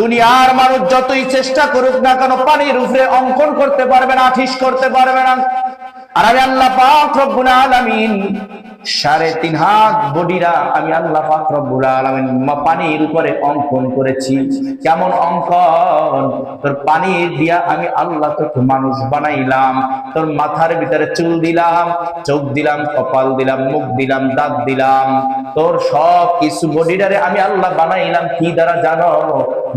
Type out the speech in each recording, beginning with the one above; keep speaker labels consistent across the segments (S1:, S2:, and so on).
S1: দুনিয়ার মানুষ যতই চেষ্টা করুক না কেন পানির উপরে অঙ্কন করতে পারবে না আঠিস করতে পারবে না। আর আমি আল্লাহ পাক রব্বুল আলামিন সাড়ে তিন হাত বডিরা আমি আল্লাহ পানির উপরে অঙ্কন করেছি। কেমন অঙ্কন? তোর পানির দিয়া আমি আল্লাহ তোকে মানুষ বানাইলাম। তোর মাথার ভিতরে চুল দিলাম, চোখ দিলাম, কপাল দিলাম, মুখ দিলাম, দাঁত দিলাম। তোর সব কিছু বডিটারে আমি আল্লাহ বানাইলাম। কি দ্বারা জানো?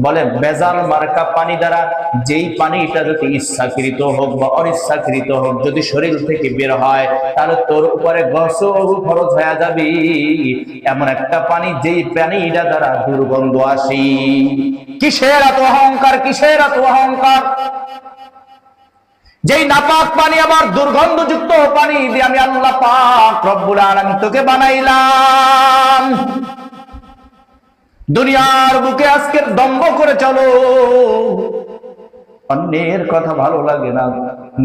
S1: বলে বেজাল মার্কা পানি দ্বারা যেই পানিটা যদি ইচ্ছাকৃত হোক বা অনিচ্ছাকৃত হোক, যদি শরীর থেকে বের হয়, তাহলে তোর উপরে গসল খরচ হয়ে যাবে। এমন একটা পানি যেই পানিটা দ্বারা দুর্গন্ধ আসি। কিসের এত অহংকার, কিসের এত অহংকার? যেই নাপাক পানি, আবার দুর্গন্ধযুক্ত পানি দিয়ে আমি আল্লাহ পাক রব্বুল আলামিন তোকে বানাইলাম। দুনিয়ার বুকে আজকের দম্ভ করে চলো। অন্যের কথা ভালো লাগে না।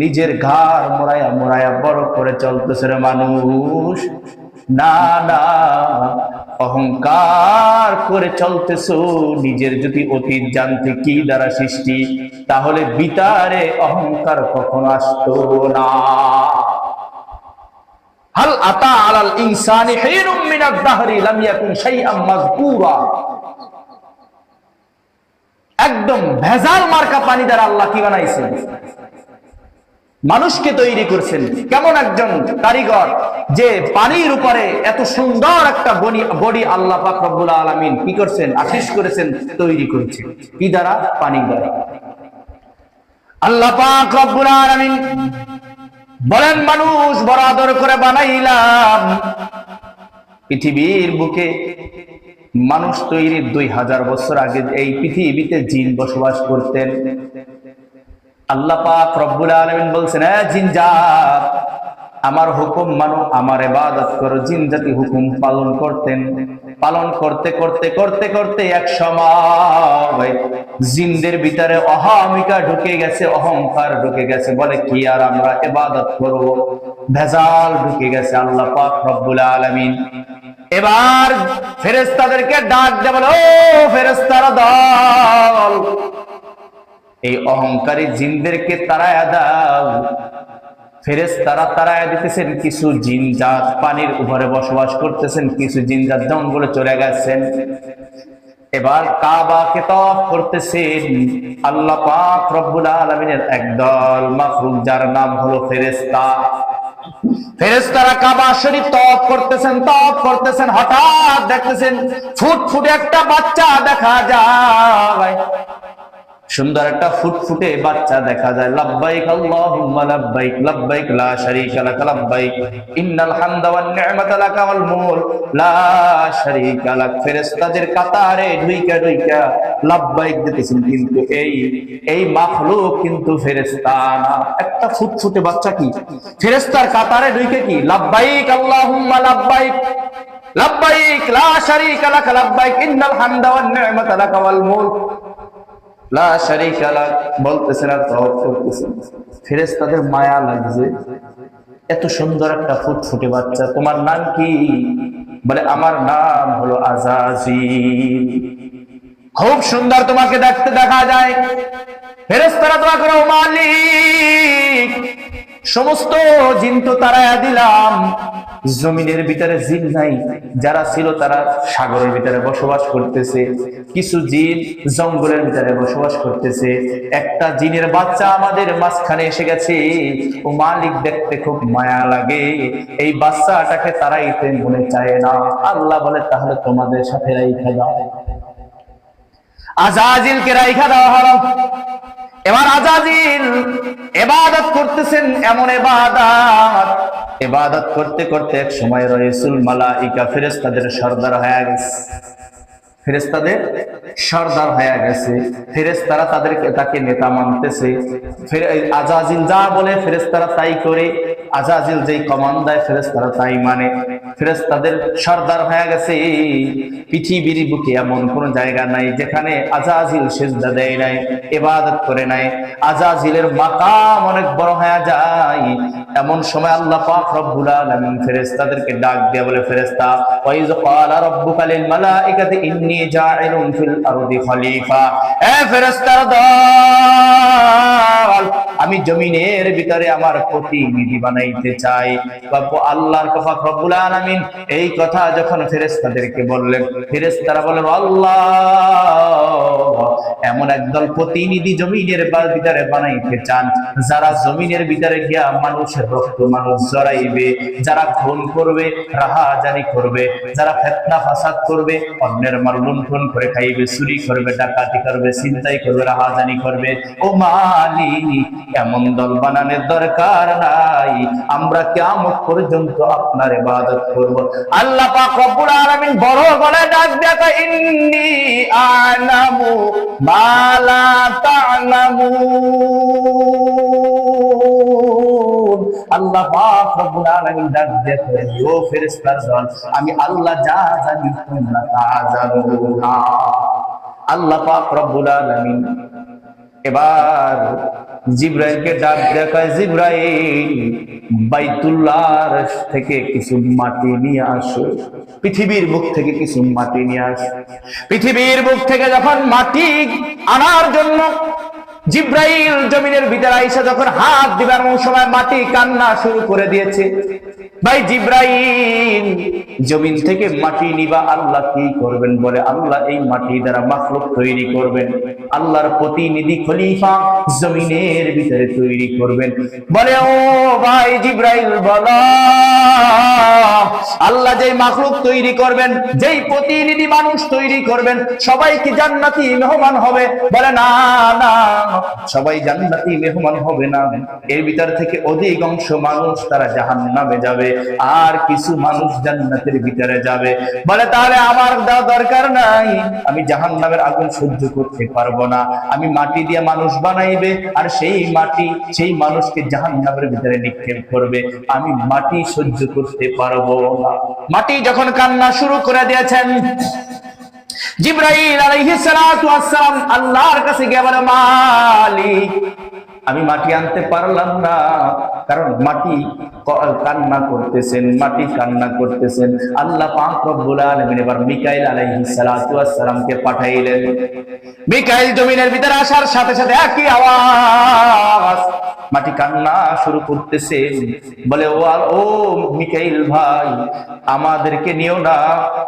S1: নিজের ঘর মোড়ায়া মোড়ায়া বড় করে চলতেছে রে মানুষ। না না, অহংকার করে চলতেছো। নিজের যদি অতীত জানতে কি দ্বারা সৃষ্টি, তাহলে বিতারে অহংকার কখনো আসতো না। হাল আতা আলাল ইনসানি হিনুম মিনাদ দাহরি লাম ইয়াকুন শাইআম মাযকুরা। একদম ভেজাল মার্কা পানি দ্বারা আল্লাহ কি বানাইছেন? মানুষকে তৈরি করছেন। কেমন একজন কারিগর যে পানির উপরে এত সুন্দর একটা বডি আল্লাহ পাক রব্বুল আলামিন কি করছেন, আশিস করেছেন, তৈরি করেছেন। কি দ্বারা? পানি দ্বারা। আল্লাহ পাক রব্বুল আলামিন বলেন, মানুষ বরাদর করে বানাইলাম। পৃথিবীর বুকে মানুষ তৈরির দুই হাজার বছর আগে এই পৃথিবীতে জিন বসবাস করতেন। আল্লাহ পাক রব্বুল আলামিন বলছেন, "এ জিন জাত, আমার হুকুম মানো, আমার ইবাদত করো। জিন জাতি হুকুম পালন করতেন। পালন করতে করতে করতে করতে এক সময় জিনদের ভিতরে অহমিকা ঢুকে গেছে, অহংকার ঢুকে গেছে। বলে, কি আর আমরা এবাদত করব? ভেজাল ঢুকে গেছে আল্লাহ পাক রব্বুল আলামিন। এবার ফেরেস্তাদেরকে ডাক দেব ও ফেরেস্তারা দল, এই অহংকারী জিনদেরকে তারায়া দাও। ফেরেস তারা তারায়া দিতেছেন, কিছু পানির উপরে বসবাস করতেছেন, কিছু জিন জঙ্গলে চলে গেছেন। এবার কাবাকে তফ করতেছেন। আল্লাহ পাক রব্বুল আলামিনের একদল মাখলুক, যার নাম হলো ফেরেস্তা ফেরেস্তারা কাবা শরীফ তপ করতেছেন তপ করতেছেন, হঠাৎ দেখতেছেন ফুট ফুট একটা বাচ্চা দেখা যায়। সুন্দর একটা ফুটফুটে বাচ্চা দেখা যায়। লাব্বাইক, আল্লাহুম্মা লাব্বাইক লাব্বাইক, লা শারীকা লাক, লাব্বাইক। ইন্নাল হামদা ওয়ান নি'মাতা লাক ওয়াল মুলক লা শারীকা লাক। ফেরেশতাদের কাতারে ঢুইকা ঢুইকা লাব্বাইক দিতেছেন। কিন্তু এই এই মাখলুক কিন্তু ফেরেশতা না। একটা ফুটফুটে বাচ্চা কি? ফেরেশতার কাতারে ঢুইকে কি? লাব্বাইক, আল্লাহুম্মা লাব্বাইক লাব্বাইক, লা শারীকা লাক, লাব্বাইক। ইন্নাল হামদা ওয়ান নি'মাতা লাক ওয়াল মুলক মায়া লাগছে। এত সুন্দর একটা বাচ্চা। তোমার নাম কি? বলে, আমার নাম হলো আজাজি খুব সুন্দর তোমাকে দেখতে দেখা যায়। ফেরেশতারা তোমাকে মালিক। সমস্ত জিন তো তারায়া দিলাম। জমিনের ভিতরে জিন নাই, যারা ছিল তারা সাগরের ভিতরে বসবাস করতেছে। কিছু জিন জঙ্গলের ভিতরে বসবাস করতেছে। একটা জিনের বাচ্চা আমাদের মাঝখানে এসে গেছে। ও মালিক দেখতে খুব মায়া লাগে। এই বাচ্চাটাকে তারাইতে মনে চায় না। আল্লাহ বলে, তাহলে তোমাদের সাথে রাইখা দাও। আজাজিলকে রাইখা দেওয়া হলো। এবার আজাজিল এবাদত করতেছেন এমন এবাদত। এবাদত করতে করতে এক সময় রয়েসুল মালাইকা ফেরেস্তাদের সর্দার হয়ে গেছে। ফেরেস্তাদের সর্দার হয়ে গেছে। ফেরেস্তারা তাদেরকে তাকে নেতা মানতেছে। আজাজিল যা বলে ফেরেস্তারা তাই করে। আজাজিল যেই কমান দেয় ফেরেস্তারা তাই মানে। ফেরেস্তাদের সর্দার হয়ে গেছে। পৃথিবীর বুকে এমন কোন জায়গা নাই যেখানে আজাজিল সেজদা দেয় নাই, ইবাদত করে নাই। আজাজিলের মাকাম অনেক বড় হয়ে যায়। এমন সময় আল্লাহ পাক রব্বুল আলামিন ফেরেশতাদেরকে ডাক দিয়ে বলে, ফেরেশতা ওয়াইজ ক্বালা রাব্বুকা লিল মালাইকাতি ইন্নী আমি জমিনের ভিতরে আমার প্রতিনিধি বানাইতে চাই। আল্লাহর কথা রব্বুল আলামিন এই কথা যখন ফেরেশতাদেরকে বললেন, ফেরেশতারা বলেন আল্লাহ, এমন একদল প্রতিনিধি জমিনের ভিতরে বানাইতে চান, যারা জমিনের ভিতরে গিয়া মানুষের রক্ত মানুষ জড়াইবে, যারা খুন করবে, রাহাজানি করবে, যারা ফেতনা ফাসাদ করবে, অন্যের মাল লুণ্ঠন করে খাইবে, চুরি করবে, ডাকাতি করবে চিন্তাই করবে, রাহাজানি করবে। ও মালি, এমন দল বানানোর দরকার নাই। আমরা কিয়ামত পর্যন্ত আপনার ইবাদত করব। আল্লাহ পাক রব্বুল আলামিন বড় গলায় ডাক দেখা ইন্নি আলামু মালা তা'লামুন। আল্লাহ পাক রব্বুল আলামিন ও ফেরেশতার আমি আল্লাহ যা জানি তোমরা তা জানো না। আল্লাহ পাক রব্বুল আলামিন এবার জিব্রাইলকে ডাক দেখায় জিব্রাইল থেকে কিছু মাটি নিয়ে আসো। পৃথিবীর বুক থেকে কিছু মাটি নিয়ে আসো। পৃথিবীর বুক থেকে যখন মাটি আনার জন্য জিব্রাইল জমিনের ভিতরে আইসা যখন হাত দিবার সময় মাটি কান্না শুরু করে দিয়েছে। ভাই জিব্রাইল, জমিন থেকে মাটি নিবা, আল্লাহ কি করবেন বলে? আল্লাহ এই মাটি দ্বারা মাখলুক তৈরি করবেন। আল্লাহর প্রতিনিধি খলিফা জমিনের ভিতরে তৈরি করবেন। বলে, ও ভাই জিব্রাইল, বলো, আল্লাহ যেই মাখলুক তৈরি করবেন, যেই প্রতিনিধি মানুষ তৈরি করবেন, সবাই কি জান্নাতি মেহমান হবে? বলে, না না, সবাই জান্নাতি মেহমান হবে না। এর ভিতর থেকে অধিকাংশ মানুষ তারা জাহান্নামে যাবে। আর কিছু মানুষ জান্নাতের ভিতরে যাবে। বলে, তাহলে আমার দরকার নাই। আমি জাহান্নামের আগুন সহ্য করতে পারব না। আমি মাটি দিয়ে মানুষ বানাইবে, আর সেই মাটি, সেই মানুষকে জাহান্নামের ভিতরে নিক্ষেপ করবে। আমি মাটি সহ্য করতে পারব না। মাটি যখন কান্না শুরু করে দিয়েছেন, জিব্রাইল আলাইহিস সালাতু ওয়াস সালাম আল্লাহর কাছে গিয়ে বলে, মালিক আমি মাটি আনতে পারলাম না, কারণ মাটি কান্না করতেছেন, মাটি কান্না করতেছেন। আল্লাহ এবার মিকাইল আলাইহিস সালাতু ওয়াস সালামকে পাঠাইলেন। মিকাইল জমিনের ভিতরে আসার সাথে সাথে একই আওয়াজ, মাটি কান্না শুরু করতেছে। বলে, ও ও মিকাইল ভাই, আমাদেরকে নিও না,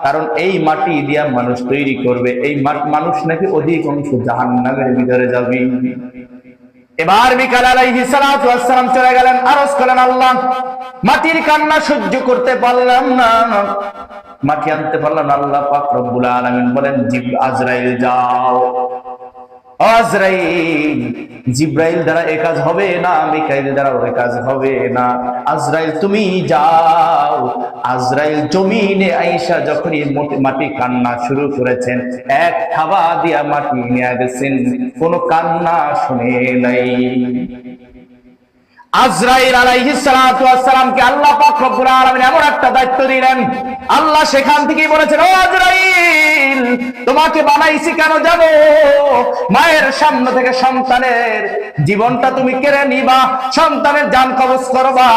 S1: কারণ এই মাটি দিয়া মানুষ তৈরি করবে। এই মানুষ নাকি অধিকাংশ জাহান্নামের ভিতরে যাবে। এবার মিকাল আলাইহি সালাতু ওয়াস সালাম চলে গেলেন, আরজ করলেন, আল্লাহ, মাটির কান্না সহ্য করতে পারলাম না। মাটি আনতে পারলাম আল্লাহ পাক রব্বুল আলামিন বলেন জিব আজরাইল যাও। আজরাইল, জিব্রাইল দ্বারা এ কাজ হবে না, মিকাইল দ্বারা ওই কাজ হবে না। আজরাইল, তুমি যাও। আজরাইল জমিনে আইসা যখনই মোট- কান্না শুরু করেছেন, এক থাবা দিয়া মাটি নিয়ে গেছেন, কোনো কান্না শুনে নাই। আজরাইল সালামকে আল্লাহ পাক রব্বুল আলামিন এমন একটা দায়িত্ব দিলেন। আল্লাহ সেখান থেকেই বলেছেন, ও আজরাইল, তোমাকে বানাইছি কেন জানো? মায়ের সামনে থেকে সন্তানের জীবনটা তুমি কেড়ে নিবা, সন্তানের জান কবজ করবা,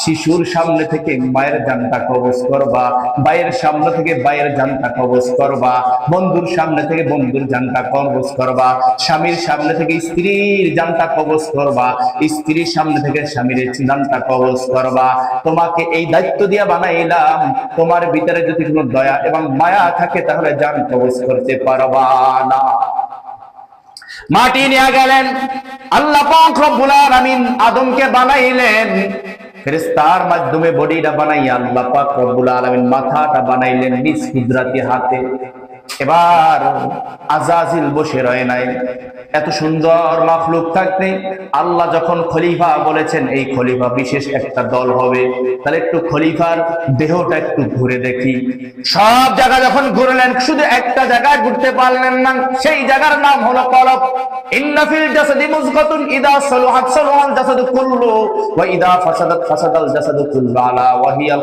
S1: শিশুর সামনে থেকে মায়ের জানটা কবজ করবা, ভাইয়ের সামনে থেকে ভাইয়ের জানটা কবজ করবা, বন্ধুর সামনে থেকে বন্ধুর জানটা কবজ করবা, স্বামীর সামনে থেকে স্ত্রীর জানটা কবজ করবা, স্ত্রীর সামনে থেকে স্বামীর জানটা কবজ করবা। তোমাকে এই দায়িত্ব দিয়ে বানাইলাম। তোমার ভিতরে যদি কোনো দয়া এবং মায়া থাকে, তাহলে জান কবজ করতে পারবা না। মাটি নিয়ে গেলেন। আল্লাহ রব্বুল আলামিন আদমকে বানাইলেন। ফেরেশতার মাধ্যমে বডিটা বানাইয়া আল্লাহ পাক রব্বুল আলামিন মাথাটা বানাইলেন নিজ কুদরতি হাতে। এবার আজাজিল বসে রয়ে নাই। এত সুন্দর মাখলুক থাকতে আল্লাহ যখন খলিফা বলেছেন, এই খলিফা বিশেষ একটা দল হবে। তাহলে একটু খলিফার দেহটা একটু ঘুরে দেখি। সব জায়গা যখন ঘুরলেন, শুধু একটা জায়গায় ঘুরতে পারলেন না, সেই জায়গার নাম হলো কলব। জাসাদি ইদা সালুহাত, সালুহাল জাসাদু কুল্লু ওয়া ইদা ফাসাদাত, ফাসাদাল জাসাদু কুল্লু আলা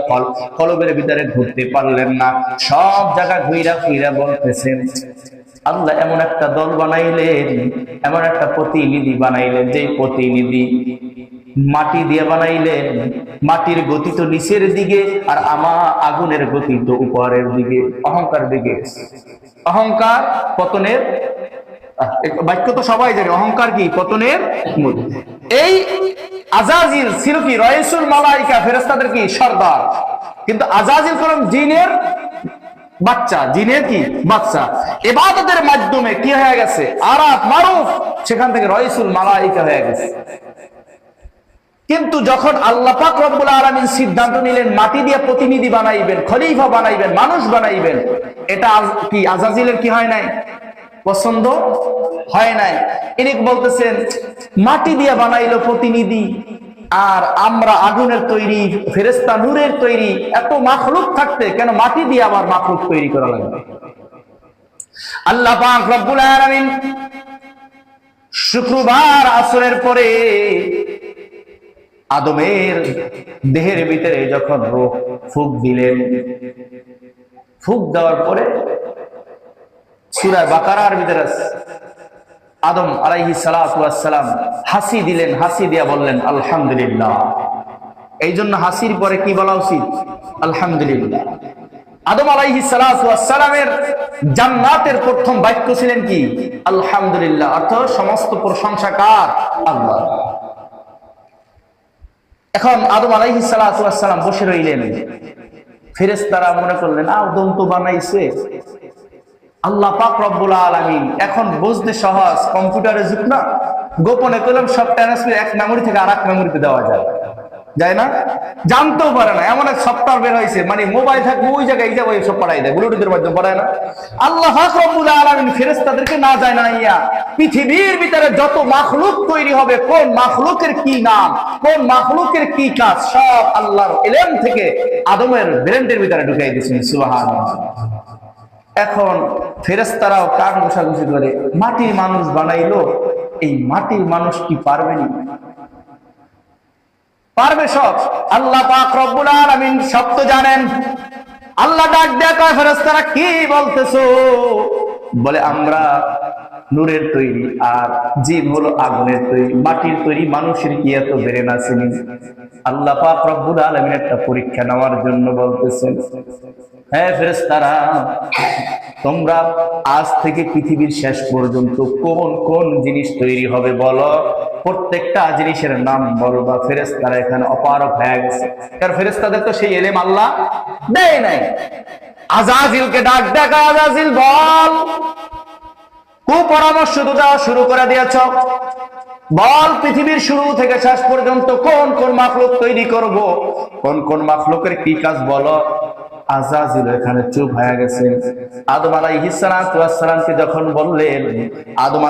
S1: কলব। কলবের ভিতরে ঘুরতে পারলেন না। সব জায়গা ঘুইরা ঘুইরা বলতেছেন, আল্লাহ এমন একটা দল বানাইলেন, এমন একটা প্রতিনিধি বানাইলেন যে প্রতিনিধি মাটি দিয়ে বানাইলেন, মাটির গতি তো নিচের দিকে আর আমা আগুনের গতি তো উপরের দিকে। অহংকার দিকে। অহংকার পতনের বাক্য তো সবাই জানে, অহংকার কি? পতনের মূল। এই আজাজিল কি? রয়েসুল মালাইকা ফেরেস্তাদের কি? সর্দার। কিন্তু আজাজিল করম জিনের বাচ্চা, জিনের কি? বাচ্চা। এবাদতের মাধ্যমে কি হয়ে গেছে? আরাফ মারুফ, সেখান থেকে রয়েসুল মালাইকা হয়ে গেছে। কিন্তু যখন আল্লাহ পাক রব্বুল আলামিন সিদ্ধান্ত নিলেন, মাটি দিয়ে প্রতিনিধি বানাইবেন, খলিফা বানাইবেন, মানুষ বানাইবেন, এটা কি আজাজিলের কি হয় নাই? পছন্দ? হয় নাই। ইনি বলতেছেন, মাটি দিয়ে বানাইলো প্রতিনিধি আর আমরা আগুনের তৈরি ফেরেস্তা নূরের তৈরি, এত মাখলুক থাকতে কেন মাটি দিয়ে আবার মাখলুক তৈরি করা লাগবে আল্লাহ রব্বুল শুক্রবার আসরের পরে আদমের দেহের ভিতরে যখন রোগ ফুক দিলেন, ফুক দেওয়ার পরে সুরা বাকারার ভিতরে। আদম আলাইহি সালাম হাসি দিলেন, হাসি দিয়া বললেন, আলহামদুলিল্লাহ। এই জন্য হাসির পরে কি বলা উচিত? আলহামদুলিল্লাহ। আদম আলাইহি সালামের জান্নাতের প্রথম বাক্য ছিলেন কি? আলহামদুলিল্লাহ। অর্থ সমস্ত প্রশংসা কার? আল্লাহ। এখন আদম আলাইহি সালাম বসে রইলেন। ফেরেশতারা মনে করলেন, আদম তো বানাইছে। আল্লাহ পাক রব্বুল আলামিন। এখন বুঝতে সহজ কম্পিউটারের যুগ না। গোপনে করলাম সব ট্রান্সফার এক মেমোরি থেকে আরেক মেমোরিতে দেওয়া যায়। যায় না? জানতেও পারে না। এমন এক সফটওয়্যার বের হয়েছে। মানে মোবাইল থাকবে ওই জায়গায়, এই জায়গায় সব পড়াই দেয়। ব্লুটুথের মাধ্যমে পড়ায় না। আল্লাহ রব্বুল আলামিন ফেরেশতাদেরকে না যায় না ইয়া, পৃথিবীর ভিতরে যত মাখলুক তৈরি হবে, কোন মাখলুকের কি নাম, কোন মাখলুকের কি কাজ, সব আল্লাহর ইলম থেকে আদমের ব্রেন্ডের ভিতরে ঢুকাই দিয়েছেন। সুবহানাল্লাহ। এখন ফেরেস্তারাও কান ঘষাঘষি করে, মাটির মানুষ বানাইলো, এই মাটির মানুষ কি পারবেনি পারবে সব। আল্লাহ পাক রব্বুল আলামিন সব তো জানেন। আল্লাহ ডাক দেয়া কয় ফেরেস্তারা কি বলতেছো? বলে, আমরা নূরের তৈরি আর জিন হলো আগুনের তৈরি, মাটির তৈরি মানুষের কি এত বেড়ে না? আল্লাহ পাক রব্বুল আলামিন একটা পরীক্ষা নেওয়ার জন্য বলতেছেন। হ্যাঁ ফেরেস্তারা তোমরা আজ থেকে পৃথিবীর শেষ পর্যন্ত কোন কোন জিনিস তৈরি হবে বলো? প্রত্যেকটা জিনিসের নাম বলো বা ফেরেস্তারা এখানে অপারক হয়ে গেছে। কারণ ফেরেস্তাদের তো সেই এলেম আল্লাহ দেয় নাই। আজাজিলকে ডাক দেখা আজাজিল, বল। কুপরামর্শ তো দেওয়া শুরু করে দিয়েছ। বল, পৃথিবীর শুরু থেকে শেষ পর্যন্ত কোন কোন মাখলুক তৈরি করব? কোন কোন মাখলুকের কি কাজ বলো? আজাজিল এখানে চুপ হয়ে গেছে। আদম যখন বললেন, আদম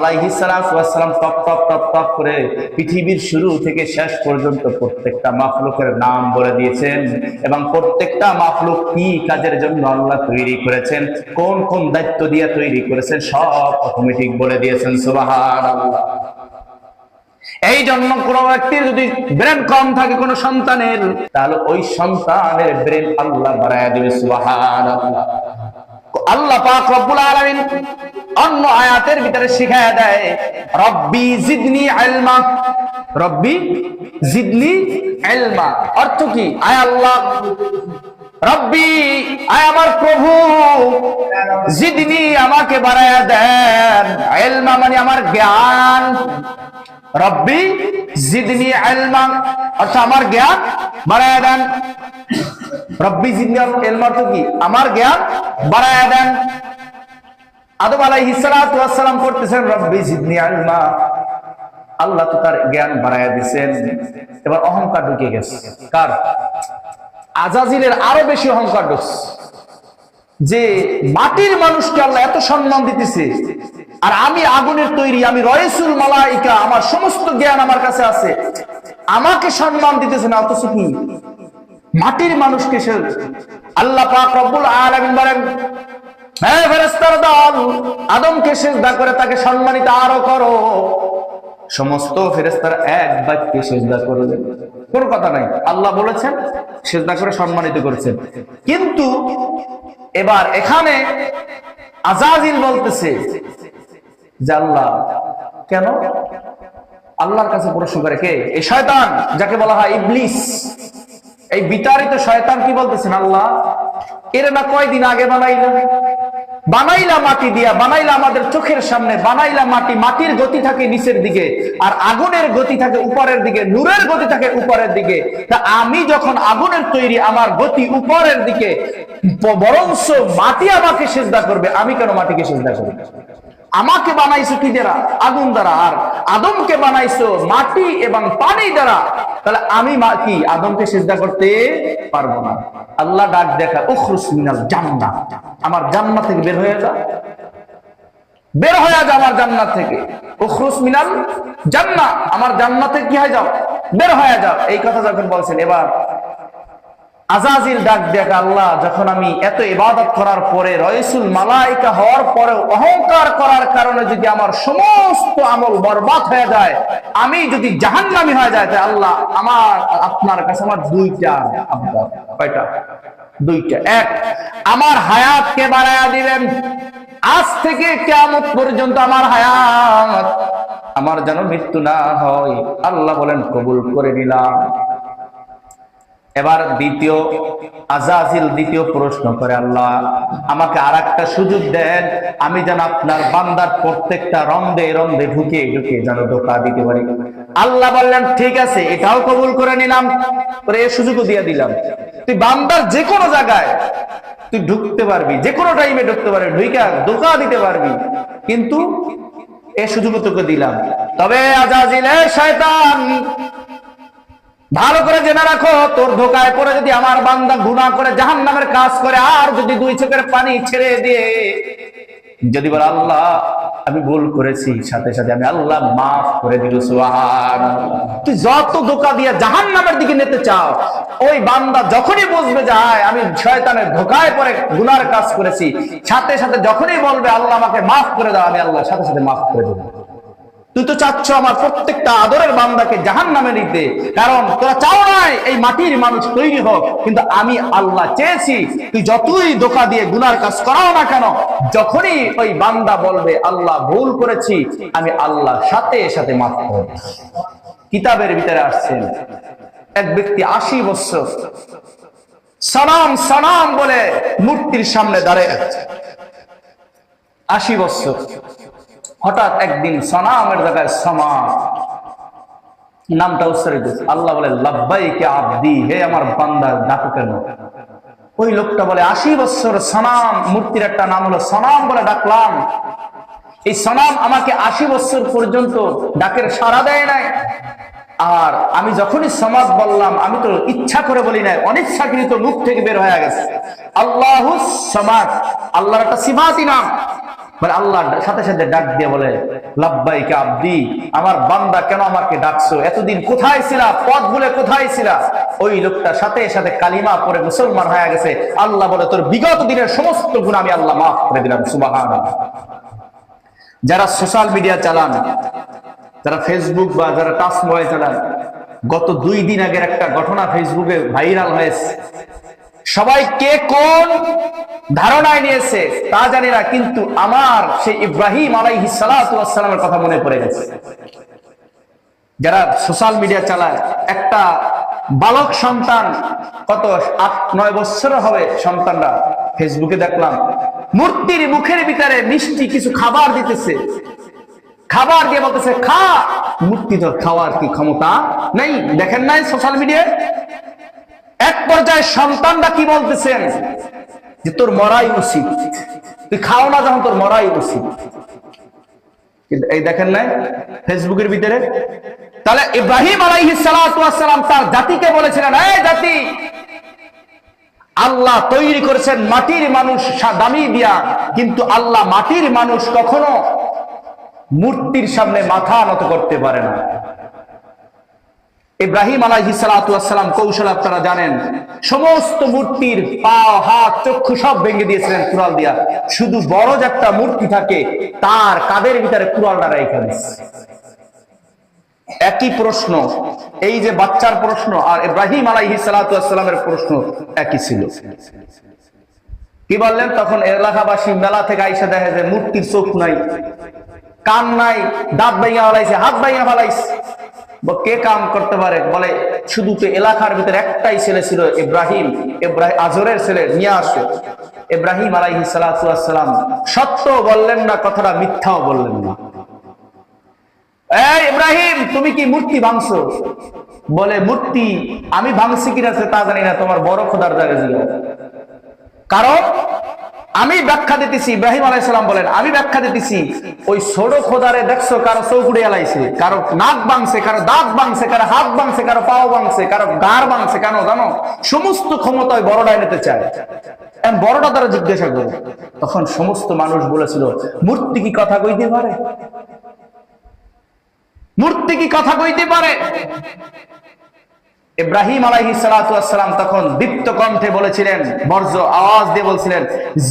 S1: টপ টপ টপ টপ করে পৃথিবীর শুরু থেকে শেষ পর্যন্ত প্রত্যেকটা মাখলুকের নাম বলে দিয়েছেন এবং প্রত্যেকটা মাখলুক কি কাজের জন্য আল্লাহ তৈরি করেছেন, কোন কোন দায়িত্ব দিয়ে তৈরি করেছেন, সব অটোমেটিক বলে দিয়েছেন, সুবহানাল্লাহ। এই জন্য কোন ব্যক্তির যদি ব্রেন কম থাকে কোন সন্তানের, তাহলে ওই সন্তানের ব্রেন আল্লাহ বাড়ায় দেবে, সুবহানাল্লাহ। আল্লাহ পাক রব্বুল আলামিন অন্য আয়াতের ভিতরে শিখায় দেয়, রব্বি জিদনি ইলমা রব্বি জিদনি ইলমা অর্থ কি? আয় আল্লাহ। রব্বি, আয় আমার প্রভু। জিদনি আমাকে বাড়ায়া দেন। ইলমা মানে আমার জ্ঞান। রব্বি জিদনি অর্থাৎ আমার জ্ঞান বাড়ায়া দেন। রব্বি জিদনি কি? আমার জ্ঞান বাড়ায়া দেন। আদম করতেছেন রব্বি জিদনি ইলমা আল্লাহ তো তার জ্ঞান বাড়ায়া দিবেন এবার অহংকার ঢুকে গেছে। কার? আজাজিলের আরও বেশি অহংকার ঢুকছে। যে মাটির মানুষকে আল্লাহ এত সম্মান দিতেছে আর আমি আগুনের তৈরি, আমি রয়েসুল মালাইকা, আমার সমস্ত জ্ঞান আমার কাছে আছে। আমাকে সম্মান দিতেছে না অথচ কি? মাটির মানুষকে সে আল্লাহ পাক রব্বুল আলামিন বলেন হ্যাঁ ফেরেশতার দল আদমকে সেজদা করে তাকে সম্মানিত আরও করো। সমস্ত এক বাক্যে করলেন। কোন কথা নাই। আল্লাহ বলেছেন, সেজদা করে সম্মানিত করেছেন। কিন্তু এবার এখানে আজাজিল বলতেছে যে কেন? আল্লাহর কাছে প্রশ্ন করে কে? এই শয়তান, যাকে বলা হয় ইবলিস। এই বিতাড়িত শয়তান কি বলতেছেন আল্লাহ? এর না কয়দিন আগে বানাইলা? বানাইলা মাটি দিয়া, বানাইলা আমাদের চোখের সামনে, বানাইলা মাটি, মাটির গতি থাকে নিচের দিকে, আর আগুনের গতি থাকে উপরের দিকে, নূরের গতি থাকে উপরের দিকে। তা আমি যখন আগুনের তৈরি, আমার গতি উপরের দিকে, ব- বরঞ্চ মাটি আমাকে সেজদা করবে, আমি কেন মাটিকে সেজদা করব আমাকে বানাইছো কি দ্বারা? আগুন দ্বারা। আর আদমকে বানাইছো মাটি এবং পানি দ্বারা। তাহলে আমি কি? আদমকে সিজদা করতে পারব না। আল্লাহ ডাক দেখা, উখরুস মিনাল জান্নাত। আমার জান্নাত থেকে বের হয়ে যা। বের হয়ে যা আমার জান্নাত থেকে। উখরুস মিনাল জান্নাত। আমার জান্নাতে কি হয়ে যাও? বের হয়ে যাও। এই কথা যখন বলছেন, এবার আজাজিল ডাক দেখা আল্লাহ, যখন আমি এত ইবাদত করার পরে, রয়েসুল মালাইকা হওয়ার পরে অহংকার করার কারণে যদি আমার সমস্ত আমল বরবাদ হয়ে যায়, আমি যদি জাহান্নামী হয়ে যায় তাহলে আল্লাহ আমার, আপনার কাছে আমার দুইটা কয়টা? দুইটা। এক, আমার হায়াতকে বাড়ায়া দিবেন? আজ থেকে কেমন পর্যন্ত আমার হায়াত, আমার যেন মৃত্যু না হয়। আল্লাহ বলেন, কবুল করে নিলাম। এবার দ্বিতীয় আজাজিল দ্বিতীয় প্রশ্ন করে আল্লাহ, আমাকে আর একটা সুযোগ দেন। আমি যেন আপনার বান্দার প্রত্যেকটা রন্ধে রন্ধে ঢুকে ঢুকে যেন ধোকা দিতে পারি। আল্লাহ বললেন, ঠিক আছে, এটাও কবুল করে নিলাম। এই সুযোগও দিয়ে দিলাম। তুই বান্দার যে কোনো জায়গায় তুই ঢুকতে পারবি যে কোনো টাইমে ঢুকতে পারবি, ঢুইকা ধোকা দিতে পারবি। কিন্তু এ সুযোগ তোকে দিলাম। তবে আজাজিল, এ শয়তান ভালো করে জেনে রাখো, তোর ধোকায় পড়ে যদি আমার বান্দা গুনাহ করে জাহান নামের কাজ করে, আর যদি দুই চোখের পানি ছেড়ে দিয়ে যদি বলে, আল্লাহ, আমি ভুল করেছি। সাথে সাথে আমি, আল্লাহ, মাফ করে দিল। সুবহান তুই যত ধোকা দিয়ে জাহান নামের দিকে নিতে চাও, ওই বান্দা যখনই বুঝবে যায় আমি শয়তানের ধোকায় পরে গুনার কাজ করেছি। সাথে সাথে যখনই বলবে, আল্লাহ, আমাকে মাফ করে দাও, আমি আল্লাহ সাথে সাথে মাফ করে দেবো। তুই তো চাচ্ছ আমার প্রত্যেকটা আদরের বান্দাকে জাহান নামে নিতে কারণ তোরা চাও নাই এই মাটির মানুষ তৈরি হোক, কিন্তু আমি আল্লাহ চেয়েছি, তুই যতই দোকা দিয়ে গুনার কাজ করাও না কেন, যখনই ওই বান্দা বলবে, আল্লাহ, ভুল করেছি, আমি আল্লাহ সাথে সাথে মাফ করব। কিতাবের ভিতরে আসছেন এক ব্যক্তি আশি বছর সালাম সালাম বলে মূর্তির সামনে দাঁড়িয়ে আশি বছর হঠাৎ একদিন সনামের জায়গায় সমা নামটা উচ্চারিত আল্লাহ বলে লাব্বাই কে আব্দি, হে আমার বান্দা ডাকো কেন ওই লোকটা বলে, আশি বছর সনাম, মূর্তির একটা নাম হলো সনাম বলে ডাকলাম। এই সনাম আমাকে আশি বছর পর্যন্ত ডাকের সাড়া দেয় নাই। আর আমি যখনই সমাজ বললাম, আমি তো ইচ্ছা করে বলি নাই, অনিচ্ছাকৃত মুখ থেকে বের হয়ে গেছে। আল্লাহ সমাজ আল্লাহর একটা সীমাতি নাম। মানে আল্লাহ সাথে সাথে ডাক দিয়ে বলে, লাব্বাইকে আব্দি, আমার বান্দা কেন আমাকে ডাকছো? এতদিন কোথায় ছিলা? পথ ভুলে কোথায় ছিলা? ওই লোকটা সাথে সাথে কালিমা পরে মুসলমান হয়ে গেছে। আল্লাহ বলে, তোর বিগত দিনের সমস্ত গুণ আমি আল্লাহ মাফ করে দিলাম সুবাহান যারা সোশ্যাল মিডিয়া চালান, যারা ফেসবুক বা যারা টাচ মোবাইল চালান, গত দুই দিন আগের একটা ঘটনা ফেসবুকে ভাইরাল হয়েছে। সবাই কে কোন ধারণায় নিয়েছে তা জানি না, কিন্তু আমার সেই ইব্রাহিম আলাইহি সালামের কথা মনে পড়ে গেছে। যারা সোশ্যাল মিডিয়া চালায়, একটা বালক সন্তান কত আট, নয় বছর হবে সন্তানরা? ফেসবুকে দেখলাম, মূর্তির মুখের ভিতরে মিষ্টি কিছু খাবার দিতেছে। খাবার দিয়ে বলতেছে, খা, মূর্তি তো খাওয়ার কি ক্ষমতা নেই? দেখেন নাই সোশ্যাল মিডিয়ায়? এক পর্যায়ে সন্তানরা কি বলতেছেন? যে তোর মরাই উচিত। তুই খাও না যখন তোর মরাই উচিত। এই দেখেন নাই, ফেসবুকের ভিতরে। তাহলে ইব্রাহিম আলাইহিস সালাম তার জাতিকে বলেছিলেন, এই জাতি, আল্লাহ তৈরি করেছেন মাটির মানুষ দামি দিয়া, কিন্তু আল্লাহ মাটির মানুষ কখনো মূর্তির সামনে মাথা নত করতে পারে না। ইব্রাহিম আলাইহি সালাম কৌশল আপনারা জানেন। সমস্ত মূর্তির পা, হাত, চক্ষু সব ভেঙে দিয়েছিলেন কুড়াল দিয়া। শুধু বড় যে একটা মূর্তি থাকে, তার কাদের ভিতরে কুড়ালটা রেখে একই প্রশ্ন, এই যে বাচ্চার প্রশ্ন আর ইব্রাহিম আলাইহি সালামের প্রশ্ন একই ছিল। কি বললেন? তখন এলাকাবাসী মেলা থেকে আইসা দেখে যে মূর্তির চোখ নাই, কান নাই, দাঁত ভাইয়া ফেলাইছে, হাত ভাইয়া ফেলাইছে। কে কাম করতে পারে? বলে, শুধু তো এলাকার ভিতরে একটাই ছেলে ছিল, ইব্রাহিম। ইব্রাহিম আজরের ছেলে নিয়ে আসে। ইব্রাহিম আলাইহি সালাম সত্য বললেন না, কথাটা মিথ্যাও বললেন না। ইব্রাহিম, তুমি কি মূর্তি ভাঙছো? বলে, মূর্তি আমি ভাঙছি কিনা তা জানি না, তোমার বড় খোদার জায়গা ছিল। কারণ আমি ব্যাখ্যা দিতেছি, ইব্রাহিম আলাইসালাম বলেন, আমি ব্যাখ্যা দিতেছি, ওই ছোট খোদারে দেখছ কারও চৌকুড়ে এলাইছে, কারও নাক বাংছে কারও দাঁত বাংছে কারও হাত ভাঙছে, কারও পাও বাংছে কারও গাড় বাংছে কেন জানো? সমস্ত ক্ষমতা ওই বড়টাই নিতে চায়। বড়টা তারা জিজ্ঞাসা করে তখন সমস্ত মানুষ বলেছিল, মূর্তি কি কথা কইতে পারে? মূর্তি কি কথা কইতে পারে? ইব্রাহিম আলাইহি সালাম তখন দীপ্ত কণ্ঠে বলেছিলেন বর্জ আওয়াজ দিয়ে বলছিলেন,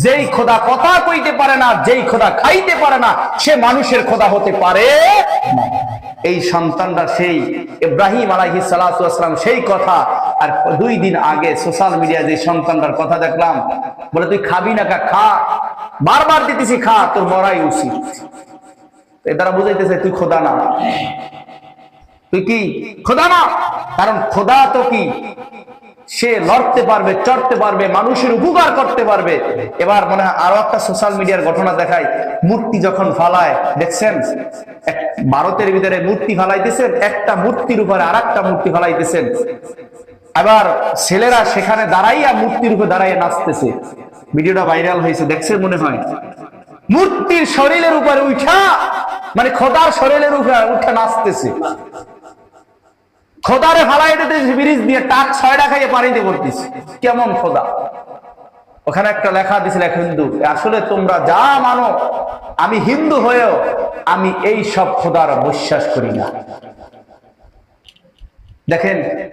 S1: যেই খোদা কথা কইতে পারে না, যেই খোদা খাইতে পারে না, সে মানুষের খোদা হতে পারে এই সন্তানটা সেই ইব্রাহিম আলাইহি সালাম সেই কথা, আর দুই দিন আগে সোশ্যাল মিডিয়া যে সন্তানটার কথা দেখলাম, বলে, তুই খাবি না কা? খা। বারবার দিতেছি, খা, তোর মরাই উচিত। এ দ্বারা বুঝাইতেছে, তুই খোদা না। তুই কি খোদা না? কারণ খোদা তো কি? সে লড়তে পারবে, চড়তে পারবে, মানুষের উপকার করতে পারবে। এবার মনে হয় আরও একটা সোশ্যাল মিডিয়ার ঘটনা দেখায় মূর্তি যখন ফালায়, দেখছেন? ভারতের ভিতরে মূর্তি ফালাইতেছেন, একটা মূর্তির উপরে আর একটা মূর্তি ফালাইতেছেন। এবার ছেলেরা সেখানে দাঁড়াইয়া মূর্তির উপরে দাঁড়াইয়া নাচতেছে। ভিডিওটা ভাইরাল হয়েছে, দেখছেন মনে হয়? মূর্তির শরীরের উপরে উঠা মানে খোদার শরীরের উপরে উঠে নাচতেছে। খোদারে ফালাই দিতেছি ব্রিজ দিয়ে টাক ছয়টা খাইয়ে পানিতে পড়তেছি কেমন খোদা? ওখানে একটা লেখা দিছিল এক হিন্দু, আসলে তোমরা যা মানো, আমি হিন্দু হয়েও আমি এই সব খোদার বিশ্বাস করি না। দেখেন